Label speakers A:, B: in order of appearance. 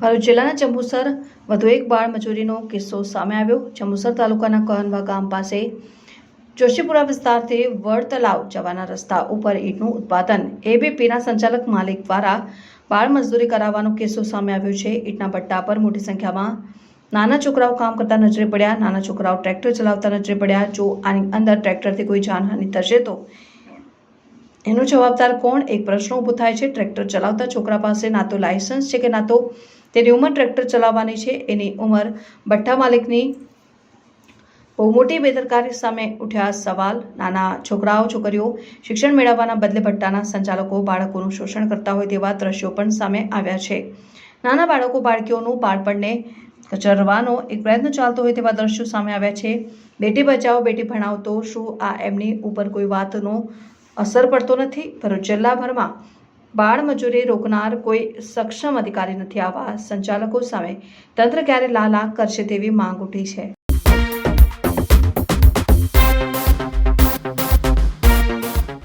A: ભરૂચ જિલ્લાના જંબુસર વધુ એક બાળ મજૂરીનો કિસ્સો સામે આવ્યો. જંબુસર તાલુકાના કહનવા ગામ પાસે જોશીપુરા વિસ્તારથી વડ તલાવ જવાના રસ્તા ઉપર ઈંટનું ઉત્પાદન. એબીપીના સંચાલક માલિક દ્વારા બાળ મજદૂરી કરાવવાનો કિસ્સો સામે આવ્યો છે. ઈંટના પટ્ટા પર મોટી સંખ્યામાં નાના છોકરાઓ કામ કરતા નજરે પડ્યા. નાના છોકરાઓ ટ્રેક્ટર ચલાવતા નજરે પડ્યા. જો આની અંદર ટ્રેક્ટરથી કોઈ જાનહાનિ થશે તો એનો જવાબદાર કોણ? એક પ્રશ્ન ઊભો થાય છે. ટ્રેક્ટર ચલાવતા છોકરા પાસે ના તો લાયસન્સ છે કે ના તો તેની ઉંમર ટ્રેક્ટર ચલાવવાની છે. એની ઉંમર ભઠ્ઠા માલિકની બહુ મોટી બેદરકારી સામે ઉઠ્યા સવાલ. નાના છોકરાઓ, છોકરીઓ શિક્ષણ મેળવવાના બદલે ભટ્ટાના સંચાલકો બાળકોનું શોષણ કરતા હોય તેવા દ્રશ્યો પણ સામે આવ્યા છે. નાના બાળકો બાળકીઓનું બાળપણને કચરવાનો એક પ્રયત્ન ચાલતો હોય તેવા દ્રશ્યો સામે આવ્યા છે. બેટી બચાવો, બેટી ભણાવો તો શું આ એમની ઉપર કોઈ વાતનો અસર પડતો નથી? ભરૂચ જિલ્લાભરમાં બાળ મજૂરી રોકનાર કોઈ સક્ષમ અધિકારી નથી આવા સંચાલકો સામે તંત્ર ક્યારે લાલા કરશે તેવી માંગ ઉઠી છે.